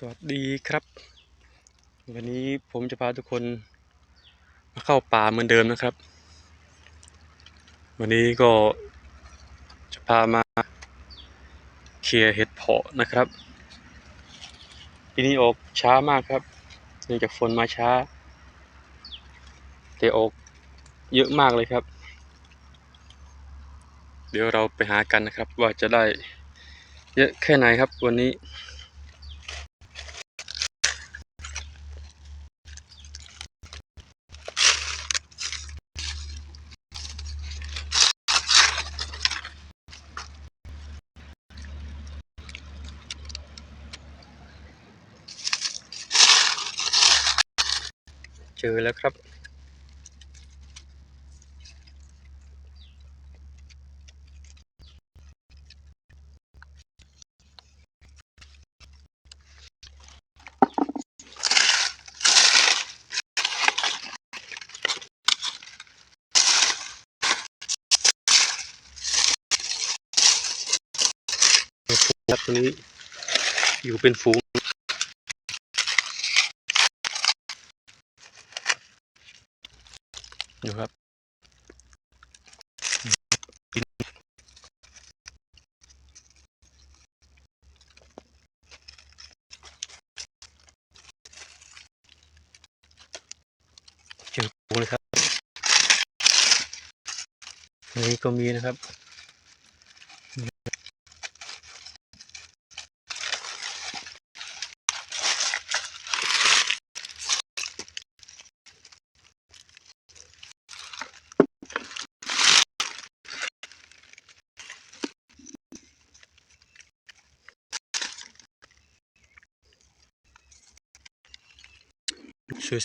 สวัสดีครับ วันนี้ผมจะพาทุกคนมาเข้าป่าเหมือนเดิมนะครับ วันนี้ก็จะพามาเคลียร์เห็ดเพาะนะครับปีนี้ออกช้ามากครับเนื่องจากฝนมาช้า แต่ออกเยอะมากเลยครับ เดี๋ยวเราไปหากันนะครับว่าจะได้เยอะแค่ไหนครับวันนี้ เจอแล้วครับ ครับตัวนี้อยู่เป็นฝูง อยู่ครับเจอปูเลยครับนนี้ก็มีนะครับ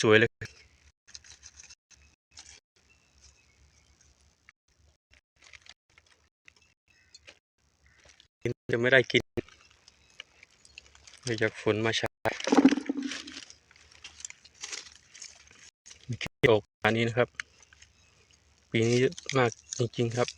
สวยๆเลยกินจะไม่ได้กินเนื่จากฝนมาช้ามีแค่ออกอันนี้นะครับ ปีนี้เยอะมากจริงๆครับ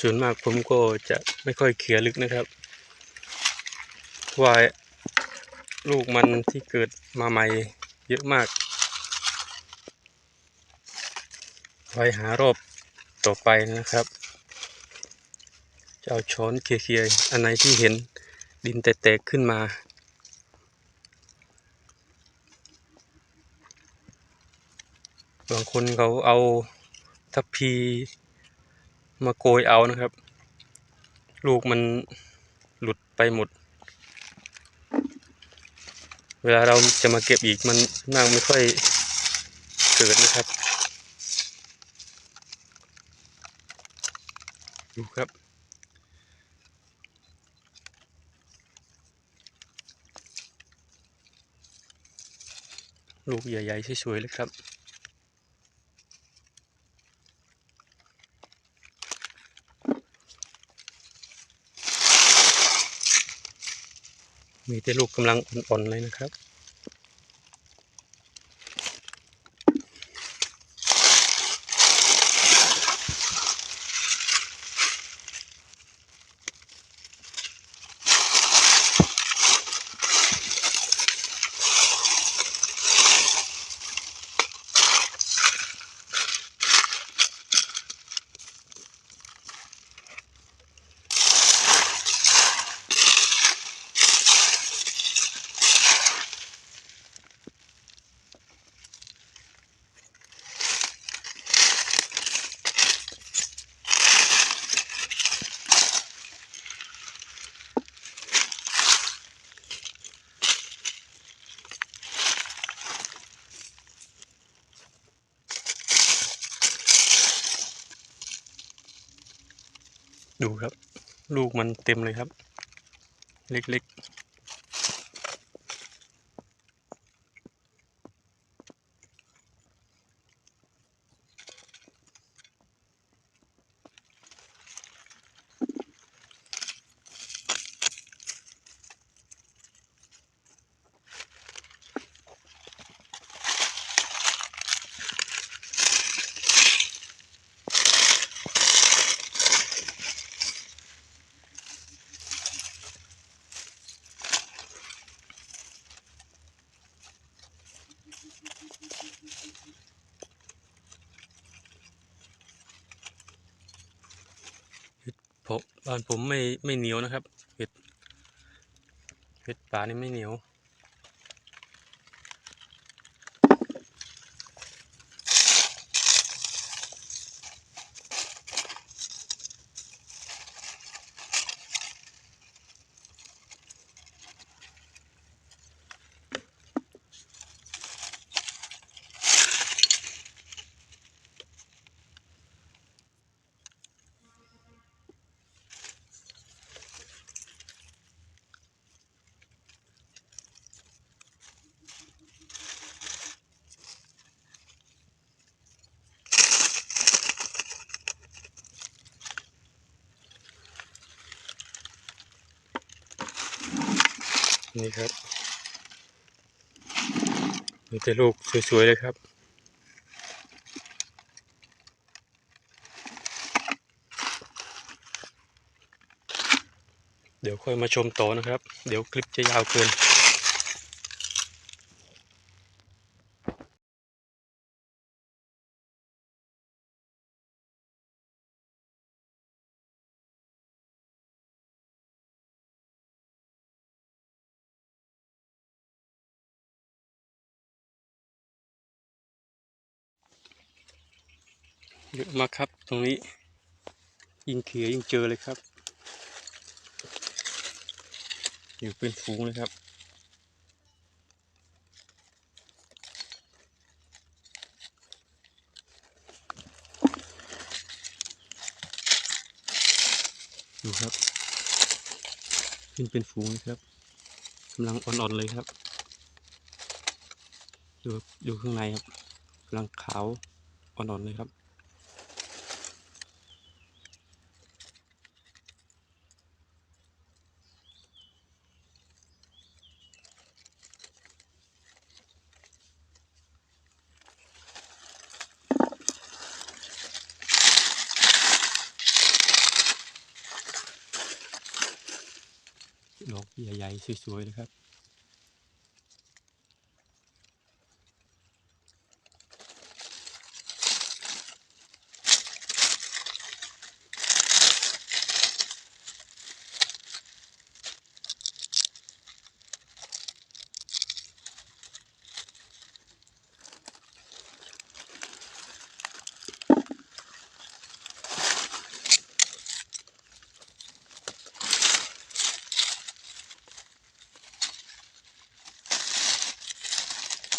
ส่วนมากผมก็จะไม่ค่อยเคลียลึกนะครับว่าลูกมันที่เกิดมาใหม่เยอะมาก ไว้หารอบต่อไปนะครับ จะเอาช้อนเคลียร์ๆอันไหนที่เห็นดินแตกๆขึ้นมาบางคนเขาเอาทัพพี มาโกยเอานะครับ ลูกมันหลุดไปหมด เวลาเราจะมาเก็บอีกมันมากไม่ค่อยเกิดนะครับ ดูครับลูกใหญ่ๆสวยๆเลยครับ มีแต่ลูกกำลังอ่อนๆเลยนะครับ ดูครับ ลูกมันเต็มเลยครับ เล็ก ผมบ้านผมไม่ไม่เหนียวนะครับเห็ดเห็ดป่านี่ไม่เหนียว นี่ครับ มีแต่ลูกสวย ๆ เลยครับ เดี๋ยวค่อยมาชมต่อนะครับ เดี๋ยวคลิปจะยาวเกิน เยอะมากครับตรงนี้ ยิ่งเขียยิ่งเจอเลยครับ อยู่เป็นฝูงเลยครับ ดูครับขึ้นเป็นฝูงเลยครับกำลังอ่อนๆเลยครับ ดูดูข้างในครับกำลังขาวอ่อนๆเลยครับ ดอกใหญ่ๆสวยๆนะครับ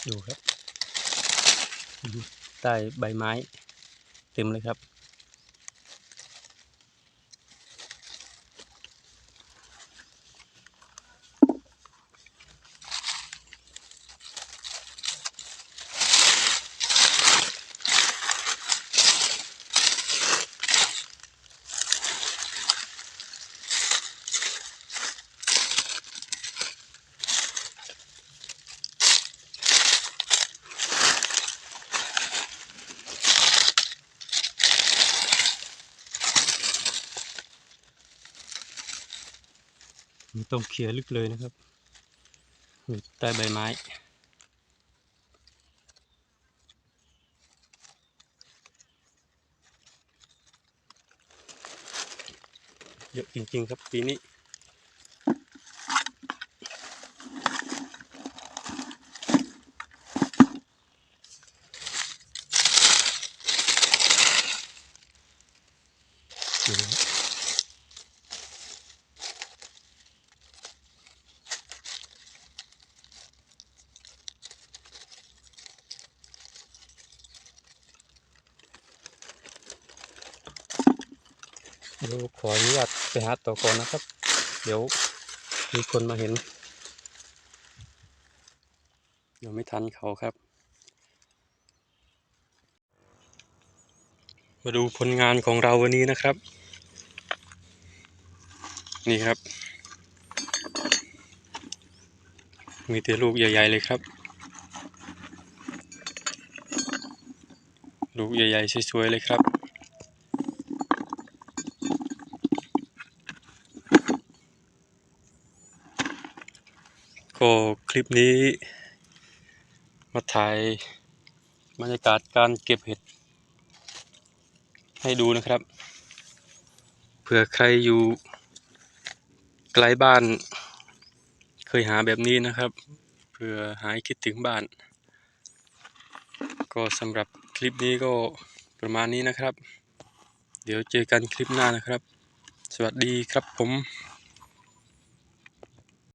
ดูครับ ใต้ใบไม้เต็มเลยครับ มันต้องเคลียลึกเลยนะครับอยู่ใต้ใบไม้ เยอะจริงๆครับปีนี้ดูนะครับเดี๋ยวขออนุญาตไปหาต่อก่อนนะครับ เดี๋ยวมีคนมาเห็นเดี๋ยวไม่ทันเขาครับ มาดูผลงานของเราวันนี้นะครับ นี่ครับ มีแต่ลูกใหญ่ ๆ เลยครับ ลูกใหญ่ ๆ สวย ๆ เลยครับ ก็คลิปนี้ มาถ่ายบรรยากาศการเก็บเห็ด ให้ดูนะครับเผื่อใครอยู่ไกลบ้าน เคยหาแบบนี้นะครับเผื่อหายคิดถึงบ้าน ก็สำหรับคลิปนี้ก็ประมาณนี้นะครับ เดี๋ยวเจอกันคลิปหน้านะครับ สวัสดีครับผม